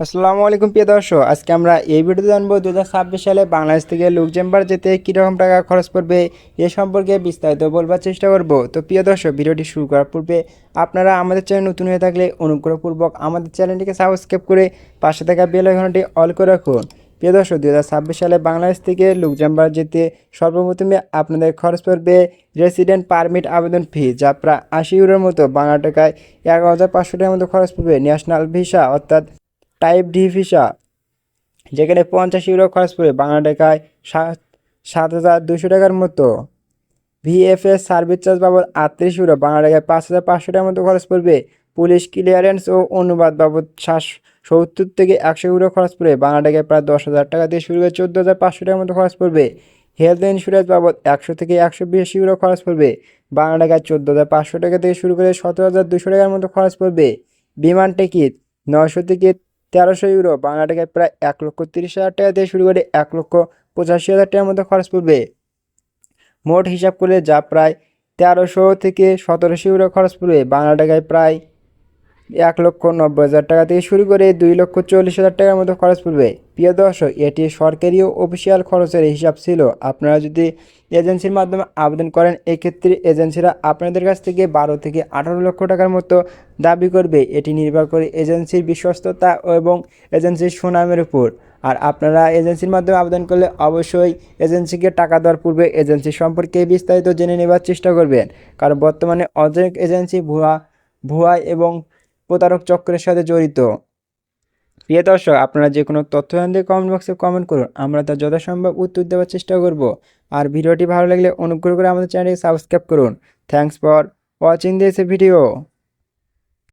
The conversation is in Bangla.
আসসালামু আলাইকুম প্রিয় দর্শক, আজকে আমরা এই ভিডিওতে জানব দু হাজার ছাব্বিশ সালে বাংলাদেশ থেকে লুকজেম্বার যেতে কীরকম টাকা খরচ পড়বে এ সম্পর্কে বিস্তারিত বলবার চেষ্টা করব। তো প্রিয় দর্শক, ভিডিওটি শুরু করার পূর্বে আপনারা আমাদের চ্যানেল নতুন হয়ে থাকলে অনুগ্রহপূর্বক আমাদের চ্যানেলটিকে সাবস্ক্রাইব করে পাশে থাকা বেল আইকনটি অল করে রাখুন। প্রিয় দর্শক দু হাজার ছাব্বিশ সালে বাংলাদেশ থেকে লুকজেম্বার যেতে সর্বপ্রথমে আপনাদের খরচ পড়বে রেসিডেন্ট পারমিট আবেদন ফি, যা প্রায় আশি ইউরোর মতো বাংলা টাকায় এগারো হাজার পাঁচশো টাকার মতো খরচ পড়বে ন্যাশনাল ভিসা, অর্থাৎ টাইপ ডি ভিসা যেখানে পঞ্চাশ ইউরো খরচ পড়বে বাংলা টাকায় সাত সাত হাজার দুশো টাকার মতো। ভিএফএস সার্ভিস চার্জ বাবদ আটত্রিশ ইউরো বাংলা টাকায় পাঁচ হাজার পাঁচশো টাকার মতো খরচ পড়বে। পুলিশ ক্লিয়ারেন্স ও অনুবাদ বাবদ সাত, সত্তর থেকে একশো ইউরো খরচ পড়বে বাংলা টাকায় প্রায় দশ হাজার টাকা দিয়ে শুরু করে চোদ্দ হাজার পাঁচশো টাকার মতো খরচ পড়বে। হেলথ ইন্স্যুরেন্স বাবদ একশো থেকে একশো বিশ ইউরো খরচ পড়বে, বাংলা টাকায় চোদ্দ হাজার পাঁচশো টাকা থেকে শুরু করে সতেরো হাজার দুশো টাকার মতো খরচ পড়বে। বিমান টিকিট, নয়শো থেকে তেরোশো ইউরো বাংলা টাকায় প্রায় এক লক্ষ তিরিশ হাজার টাকা থেকে শুরু করে এক লক্ষ পঁচাশি হাজার টাকার মধ্যে খরচ পড়বে। মোট হিসাব করলে যা প্রায় তেরোশো থেকে সতেরোশো ইউরো খরচ পড়বে বাংলা টাকায় প্রায় এক লক্ষ নব্বই হাজার টাকা থেকে শুরু করে দুই লক্ষ চল্লিশ হাজার টাকার মতো খরচ পড়বে। প্রিয় দর্শক, এটি সরকারি ও অফিসিয়াল খরচের হিসাব ছিল। আপনারা যদি এজেন্সির মাধ্যমে আবেদন করেন, এক্ষেত্রে এজেন্সিরা আপনাদের কাছ থেকে বারো থেকে আঠারো লক্ষ টাকার মতো দাবি করবে। এটি নির্ভর করে এজেন্সির বিশ্বস্ততা এবং এজেন্সির সুনামের উপর। আর আপনারা এজেন্সির মাধ্যমে আবেদন করলে অবশ্যই এজেন্সিকে টাকা দেওয়ার পূর্বে এজেন্সি সম্পর্কে বিস্তারিত জেনে নেবার চেষ্টা করবেন। কারণ বর্তমানে অনেক এজেন্সি ভুয়া ভুয়া এবং প্রতারক চক্রের সাথে জড়িত। প্রিয় দর্শক, আপনারা যে কোনো তথ্য জানতে কমেন্ট বক্সে কমেন্ট করুন। আমরা তার যথাসম্ভব উত্তর দেওয়ার চেষ্টা করব। আর ভিডিওটি ভালো লাগলে অনুগ্রহ করে আমাদের চ্যানেলটি সাবস্ক্রাইব করুন। Thanks for watching this video